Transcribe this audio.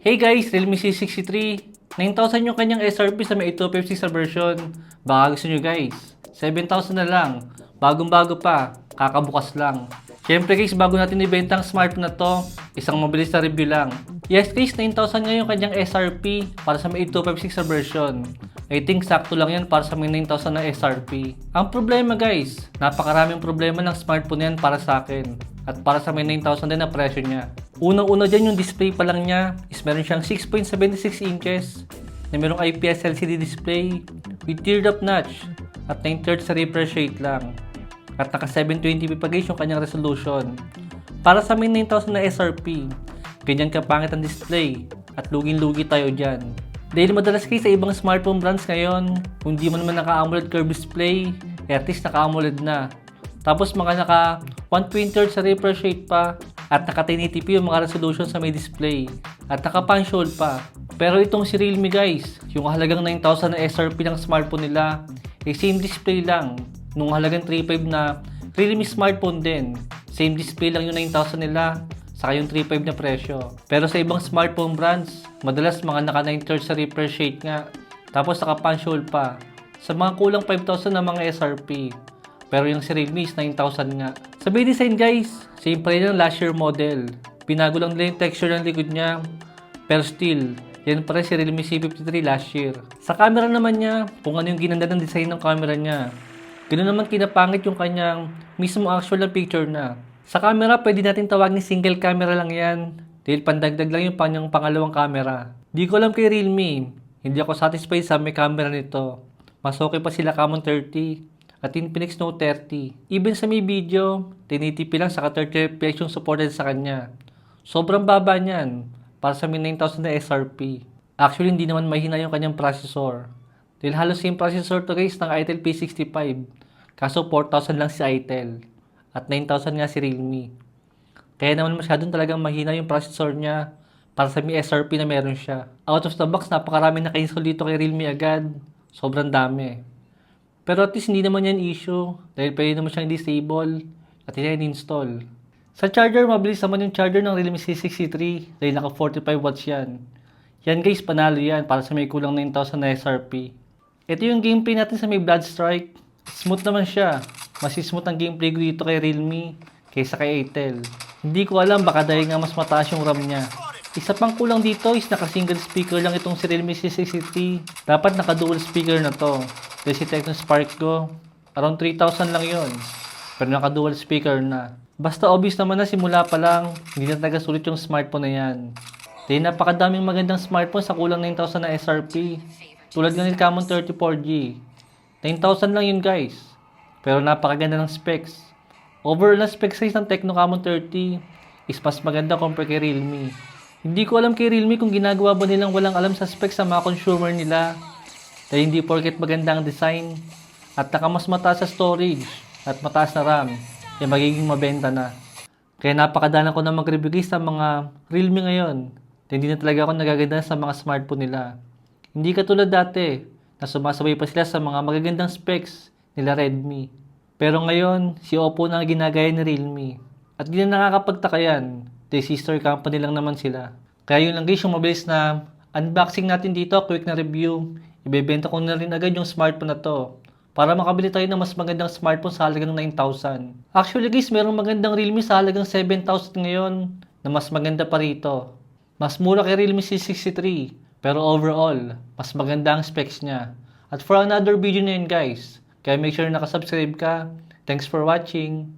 Hey guys, Realme C63. 9,000 yung kanyang SRP sa may 8256 sa version. Baka gusto nyo guys. 7,000 na lang. Bagong-bago pa. Kakabukas lang. Siyempre guys, bago natin ibenta ang smartphone na to, isang mabilis na review lang. Yes guys, 9,000 nga yung kanyang SRP para sa may 8256 sa version. I think sakto lang yan para sa may 9,000 na SRP. Ang problema guys, napakaraming problema ng smartphone yan para sa akin. At para sa may 9,000 din na presyo niya. Unang-una dyan yung display pa lang niya is meron siyang 6.76 inches na merong IPS LCD display with teardrop notch at 930 sa refresh rate lang. At naka 720p pa guys yung kanyang resolution. Para sa may 9,000 na SRP, ganyan kapangit ang display at lugin-lugi tayo dyan. Dahil madalas kayo sa ibang smartphone brands ngayon, kung di mo naman naka-AMOLED curved display, eh at least naka-AMOLED na. Tapos mga naka 120 sa refresh rate pa at naka 1080p yung mga resolution sa may display at naka hole pa. Pero itong si Realme guys, yung halagang 9,000 na SRP ng smartphone nila, eh same display lang. Nung halagang 3.5 na Realme smartphone din, same display lang yung 9,000 nila saka yung 3.5 na presyo. Pero sa ibang smartphone brands, madalas mga naka 930 sa refresh rate nga. Tapos naka hole pa. Sa mga kulang 5,000 na mga SRP. Pero yung si Realme is 9,000 nga. Sa may design guys, same pa rin yung last year model. Pinago lang nila yung texture ng likod niya. Pero still, yan pa rin si Realme C53 last year. Sa camera naman niya, kung ano yung ginanda ng design ng camera niya. Ganun naman kinapangit yung kanyang mismo actual na picture na. Sa camera, pwede natin tawagin single camera lang yan. Dahil pandagdag lang yung kanyang pangalawang camera. Di ko alam kay Realme. Hindi ako satisfied sa may camera nito. Mas okay pa sila Camon 30 at Infinix Note 30. Even sa may video, 1080p lang saka 30 fps yung supported sa kanya. Sobrang baba niyan para sa may 9,000 na SRP. Actually, hindi naman mahina yung kanyang processor. Dahil halos same processor to guys ng Itel P65. Kaso 4,000 lang si Itel. At 9,000 nga si Realme. Kaya naman masyadong talagang mahina yung processor niya para sa may SRP na meron siya. Out of the box, napakarami naka-install dito kay Realme agad. Sobrang dami. Pero at least hindi naman yan issue dahil pwede naman siyang disable at i-install. Sa charger, mabilis naman yung charger ng Realme C63 dahil naka 45 watts yan. Yan guys, panalo yan para sa may kulang 9,000 na SRP. Ito yung gameplay natin sa may Blood Strike. Smooth naman siya. Mas smooth ang gameplay ko dito kay Realme kaysa kay Atel. Hindi ko alam baka dahil nga mas mataas yung RAM niya. Isa pang kulang dito is naka single speaker lang itong si Realme C63. Dapat naka dual speaker na to. Dahil si Tecno Spark Go, around 3,000 lang yon. Pero naka dual speaker na. Basta obvious naman na simula pa lang, hindi na talaga sulit yung smartphone na yan. Dahil napakadaming magandang smartphone sa kulang 9,000 na SRP. Tulad ni Camon 34G. 9,000 lang yun guys. Pero napakaganda ng specs. Overall na spec size ng Tecno Camon 30 is mas maganda compare kay Realme. Hindi ko alam kay Realme kung ginagawa ba nilang walang alam sa specs sa mga consumer nila. Dahil hindi porket maganda ang design at naka mas mataas sa storage at mataas na RAM, eh magiging mabenta na. Kaya napakadalang ko na mag-review sa mga Realme ngayon. Hindi na talaga ako nagaganda sa mga smartphone nila. Hindi katulad dati na sumasabay pa sila sa mga magagandang specs nila Redmi. Pero ngayon, si Oppo na ginagaya ni Realme. At hindi na nakakapagtaka yan. Dahil sister company lang naman sila. Kaya yun lang guys yung mabilis na unboxing natin dito, quick na review. Ibebenta ko na rin agad yung smartphone na to. Para makabili tayo ng mas magandang smartphone sa halagang 9,000. Actually guys, merong magandang Realme sa halagang 7,000 ngayon na mas maganda pa rito. Mas mura kay Realme C63. Pero overall, mas maganda ang specs niya. At for another video na yun guys, kaya make sure nakasubscribe ka. Thanks for watching.